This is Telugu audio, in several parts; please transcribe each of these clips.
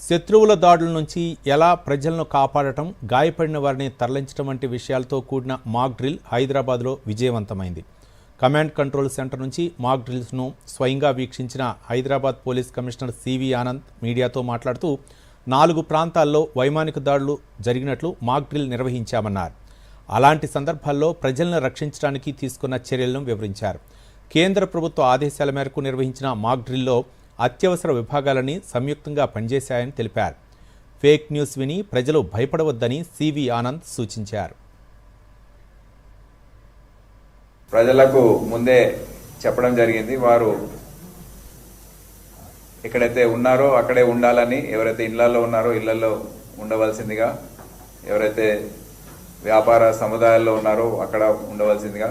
శత్రువుల దాడుల నుంచి ఎలా ప్రజలను కాపాడటం గాయపడిన వారిని తరలించడం వంటి విషయాలతో కూడిన మాక్ డ్రిల్ హైదరాబాద్లో విజయవంతమైంది. కమాండ్ కంట్రోల్ సెంటర్ నుంచి మాక్ డ్రిల్స్ను స్వయంగా వీక్షించిన Hyderabad police commissioner C V Anand మీడియాతో మాట్లాడుతూ నాలుగు ప్రాంతాల్లో వైమానిక దాడులు జరిగినట్లు మాక్ డ్రిల్ నిర్వహించామన్నారు. అలాంటి సందర్భాల్లో ప్రజలను రక్షించడానికి తీసుకున్న చర్యలను వివరించారు. కేంద్ర ప్రభుత్వ ఆదేశాల మేరకు నిర్వహించిన మాక్ డ్రిల్లో అత్యవసర విభాగాలని సంయుక్తంగా పనిచేశాయని తెలిపారు. ఫేక్ న్యూస్ విని ప్రజలు భయపడవద్దని సివి ఆనంద్ సూచించారు. ప్రజలకు ముందే చెప్పడం జరిగింది. వారు ఎక్కడైతే ఉన్నారో అక్కడే ఉండాలని ఎవరైతే ఇళ్ళలో ఉన్నారో ఇళ్ళలో ఉండవలసిందిగా ఎవరైతే వ్యాపార సముదాయాల్లో ఉన్నారో అక్కడ ఉండవలసిందిగా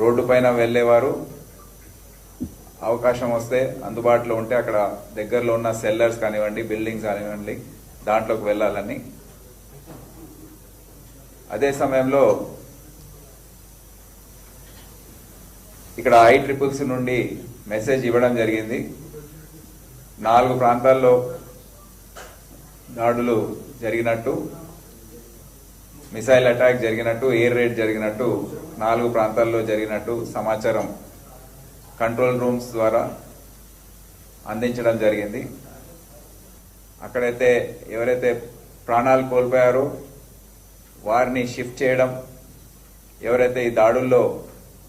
రోడ్డు పైన వెళ్ళేవారు అవకాశం వస్తే అందుబాటులో ఉంటే అక్కడ దగ్గరలో ఉన్న సెల్లర్స్ కానివ్వండి బిల్డింగ్స్ కానివ్వండి దాంట్లోకి వెళ్ళాలని. అదే సమయంలో ఇక్కడ ఐ ట్రిపుల్స్ నుండి మెసేజ్ ఇవ్వడం జరిగింది. నాలుగు ప్రాంతాల్లో దాడులు జరిగినట్టు మిసైల్ అటాక్ జరిగినట్టు ఎయిర్ రేడ్ జరిగినట్టు నాలుగు ప్రాంతాల్లో జరిగినట్టు సమాచారం కంట్రోల్ రూమ్స్ ద్వారా అందించడం జరిగింది. అక్కడైతే ఎవరైతే ప్రాణాలు కోల్పోయారో వారిని షిఫ్ట్ చేయడం ఎవరైతే ఈ దాడుల్లో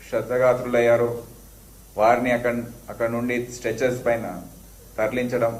శ్రద్ధగాత్రులయ్యారో వారిని అక్కడ అక్కడ నుండి స్ట్రెచర్స్ పైన తరలించడం